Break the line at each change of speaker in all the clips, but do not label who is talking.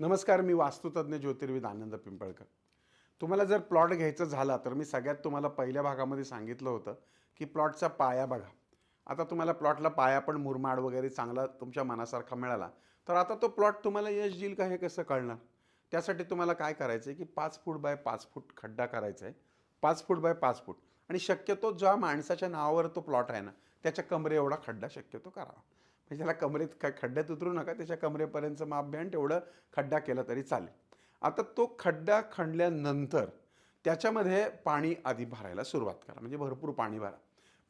नमस्कार मी वास्तुतज्ञ ज्योतिर्विद आनंद पिंपळकर. तुम्हाला जर प्लॉट घ्यायचं झाला तर मी सगळ्यात तुम्हाला पहिल्या भागामध्ये सांगितलं होतं की प्लॉटचा पाया बघा. आता तुम्हाला प्लॉटला पाया पण मुरमाड वगैरे चांगला तुमच्या मनासारखा मिळाला तर आता तो प्लॉट तुम्हाला यश देईल का हे कसं कळणार? त्यासाठी तुम्हाला काय करायचं आहे की पाच फूट बाय पाच फूट खड्डा करायचा आहे पाच फूट बाय पाच फूट. आणि शक्यतो ज्या माणसाच्या नावावर तो प्लॉट आहे ना त्याच्या कमरे एवढा खड्डा शक्यतो करावा म्हणजे त्याला कमरेत काय खड्ड्यात उतरू नका त्याच्या कमरेपर्यंतचं मापभ्यान तेवढं खड्डा केला तरी चालेल. आता तो खड्डा खणल्यानंतर त्याच्यामध्ये पाणी आधी भरायला सुरुवात करा. म्हणजे भरपूर पाणी भरा.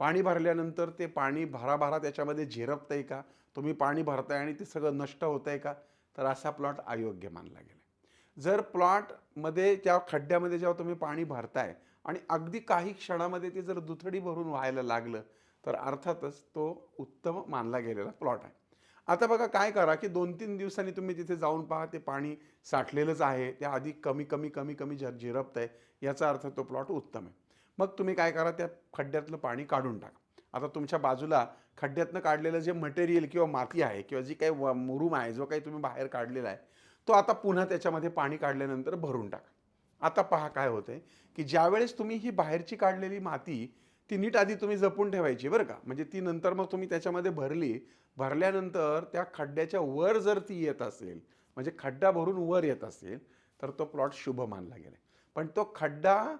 पाणी भरल्यानंतर ते पाणी भराभरा त्याच्यामध्ये झिरपतं आहे का? तुम्ही पाणी भरताय आणि ते सगळं नष्ट होत आहे का? तर असा प्लॉट अयोग्य मानला गेला जर प्लॉटमध्ये त्या खड्ड्यामध्ये जेव्हा तुम्ही पाणी भरताय आणि अगदी काही क्षणामध्ये ते जर दुथडी भरून व्हायला लागलं तर अर्थातच तो उत्तम मानला गेलेला प्लॉट आहे. आता बघा काय करा की दोन तीन दिवसांनी तुम्ही तिथे जाऊन पहा ते पाणी साठलेलंच आहे ते आधी कमी कमी कमी कमी झर झिरपत आहे याचा अर्थ तो प्लॉट उत्तम आहे. मग तुम्ही काय करा त्या खड्ड्यातलं पाणी काढून टाका. आता तुमच्या बाजूला खड्ड्यातनं काढलेलं जे मटेरियल किंवा माती आहे किंवा जी काही व- मुरूम आहे जो काही तुम्ही बाहेर काढलेला आहे तो आता पुन्हा त्याच्यामध्ये पाणी काढल्यानंतर भरून टाका. आता पहा काय होतंय की ज्यावेळेस तुम्ही ही बाहेरची काढलेली माती ती नीट आधी तुम्ही जपून ठेवायची बरं का? म्हणजे ती नंतर मग तुम्ही त्याच्यामध्ये भरली भरल्यानंतर त्या खड्ड्याच्या वर जर ती येत असेल म्हणजे खड्डा भरून वर येत असेल तर तो प्लॉट शुभ मानला गेला पण तो खड्डा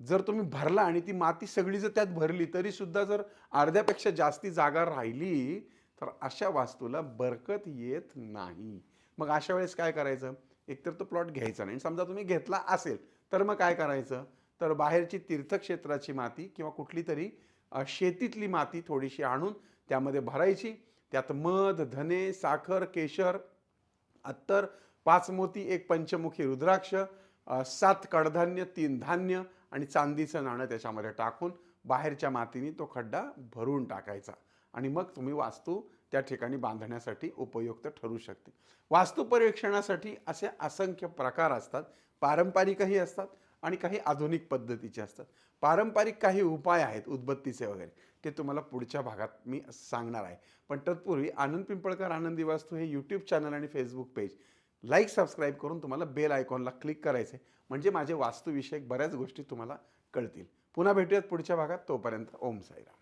जर तुम्ही भरला आणि ती माती सगळी जर त्यात भरली तरी सुद्धा जर अर्ध्यापेक्षा जास्ती जागा राहिली तर अशा वास्तूला बरकत येत नाही. मग अशा वेळेस काय करायचं? एकतर तो प्लॉट घ्यायचा नाही. समजा तुम्ही घेतला असेल तर मग काय करायचं? तर बाहेरची तीर्थक्षेत्राची माती किंवा कुठली तरी शेतीतली माती थोडीशी आणून त्यामध्ये भरायची. त्यात मध धने साखर केशर अत्तर पाच मोती एक पंचमुखी रुद्राक्ष सात कडधान्य तीन धान्य आणि चांदीचं नाणं त्याच्यामध्ये टाकून बाहेरच्या मातीने तो खड्डा भरून टाकायचा. आणि मग तुम्ही वास्तू त्या ठिकाणी बांधण्यासाठी उपयुक्त ठरू शकते. वास्तूपरीक्षणासाठी असे असंख्य प्रकार असतात. पारंपरिकही असतात. आणि काही आधुनिक पद्धतीचे असतात. पारंपरिक काही उपाय आहेत उदबत्तीचे वगैरे ते तुम्हाला पुढच्या भागात मी सांगणार आहे. पण तत्पूर्वी आनंद पिंपळकर आनंदी वास्तू हे यूट्यूब चॅनल आणि फेसबुक पेज लाईक सबस्क्राईब करून तुम्हाला बेल आयकॉनला क्लिक करायचे. म्हणजे माझे वास्तूविषयक बऱ्याच गोष्टी तुम्हाला कळतील. पुन्हा भेटूयात पुढच्या भागात. तोपर्यंत ओम साईराम.